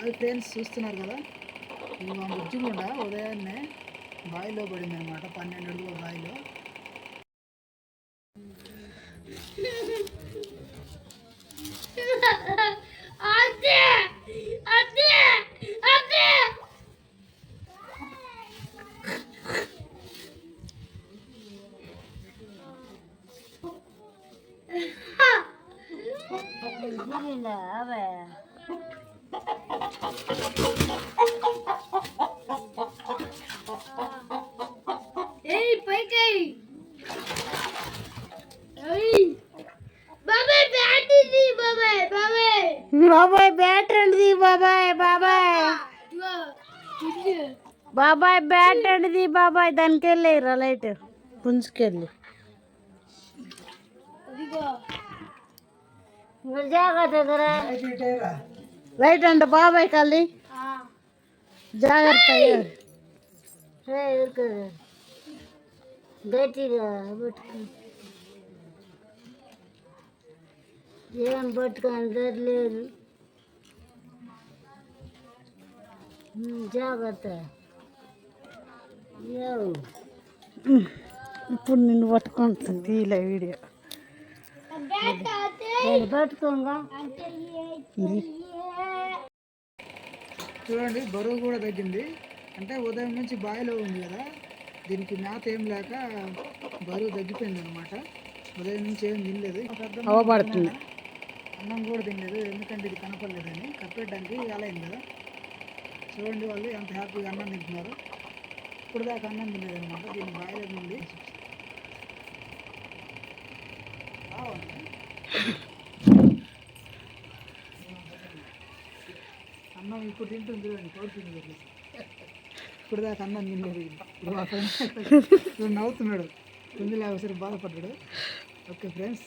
అది ఫ్రెండ్స్ చూస్తున్నారు కదా? ఇది మా ముజ్జుగుండ ఉదయాన్నే బావిలో పడింది అనమాట పన్నెండు అడుగుల బావిలో అదే అదే అదే ఏయ్ పైకి ఏయ్ బాబాయ్ బ్యాట్ ఇది బాబాయ్ బాబాయ్ బాబాయ్ బ్యాట్ అండి బాబాయ్ బాబాయ్ ఇదిగో, ఇది. బాబాయ్ బ్యాట్ అండి బాబాయ్ దానికి వెళ్ళి లైట్ పుంజుకెళ్ళి ఇదిగో రైట్ అండి బాబాయ్ కల్లి ఆ, జాగ్రత్త గట్టిగా పట్టుకో ఏం పట్టుకొని లేదు జాగ్రత్త ఏవ్. ఇప్పుడు నిన్ను పట్టుకుంటుంది తీలే వీడియో బ్యాట్ అదే నేను పట్టుకోగా అంటే చూడండి బరువు కూడా తగ్గింది. అంటే ఉదయం నుంచి బావిలో ఉంది కదా దీనికి మేత ఏం లేక బరువు తగ్గిపోయింది అనమాట ఉదయం నుంచి ఏం తినలేదు. అవబడుతుంది అన్నం కూడా తినలేదు ఎందుకంటే ఇది కనపడలేదని. కప్పెట్టడానికి అయింది కదా. చూడండి వాళ్ళు ఎంత హ్యాపీగా అన్నం తింటున్నారు. ఇప్పుడు దాకా అన్నం తినలేదు అనమాట దీన్ని బాయిలో నుండి అన్నం ఇప్పుడు తింటుంది చూడండి కోరుతుంది ఇప్పుడు దాకా అన్నం తిన్నది ఇప్పుడు మా ఫ్రెండ్ నవ్వుతున్నాడు. కుంది లేకపోతే బాధపడ్డాడు. Okay friends